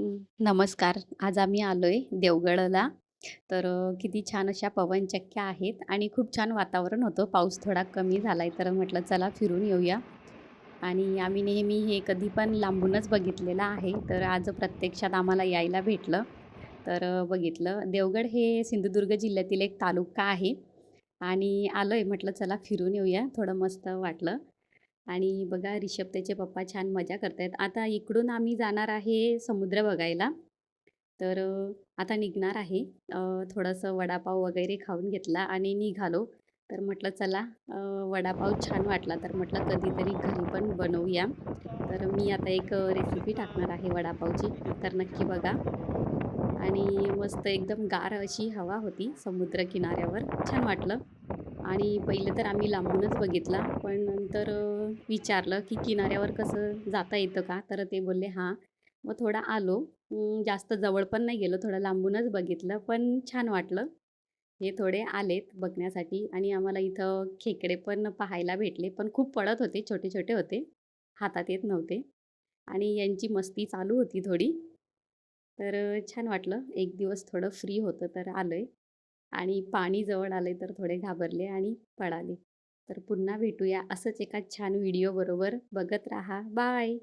नमस्कार. आज आम्ही आलो आहे देवगडला. तर किती छान अशा पवनचक्क्या आहेत आणि खूप छान वातावरण होतं. पाऊस थोडा कमी झाला आहे तर म्हटलं चला फिरून येऊया. आणि आम्ही नेहमी हे कधी पण लांबूनच बघितलेलं आहे. तर आज प्रत्यक्षात आम्हाला यायला भेटलं. तर बघितलं. देवगड हे सिंधुदुर्ग जिल्ह्यातील एक तालुका आहे आणि आलो आहे म्हटलं चला फिरून येऊया. थोडं मस्त वाटलं. आणि बघा रिषभ त्याचे पप्पा छान मजा करतायत. आता इकडून आम्ही जाणार आहे समुद्र बघायला. तर आता निघणार आहे. थोडंसं वडापाव वगैरे खाऊन घेतला आणि निघालो. तर म्हटलं चला वडापाव छान वाटला तर म्हटलं कधीतरी घरी पण बनवूया. तर मी आता एक रेसिपी टाकणार आहे वडापावची. तर नक्की बघा. आणि मस्त एकदम गार अशी हवा होती समुद्र किनाऱ्यावर. छान वाटलं. आणि पहिलं तर आम्ही लांबूनच बघितला. पण नंतर विचारलं, की "किनाऱ्यावर कसं जाता येतं का?" तर ते बोलले, "हां." मग थोडा आलो. जास्त जवळ पण नाही गेलो. थोडं लांबूनच बघितलं. पण छान वाटलं. हे थोडे आलेत बघण्यासाठी आणि आम्हाला इथं खेकडे पण पाहायला भेटले. पण खूप पडत होते, छोटे-छोटे होते. हातात येत नव्हते. आणि यांची मस्ती चालू होती थोडी. तर छान वाटलं. एक दिवस थोडं फ्री होतं तर आलोय. आणि पाणी जवळ आले तर थोडे घाबरले आणि पळाले. तर पुन्हा भेटूया असंच एका छान व्हिडिओबरोबर. बघत राहा. बाय.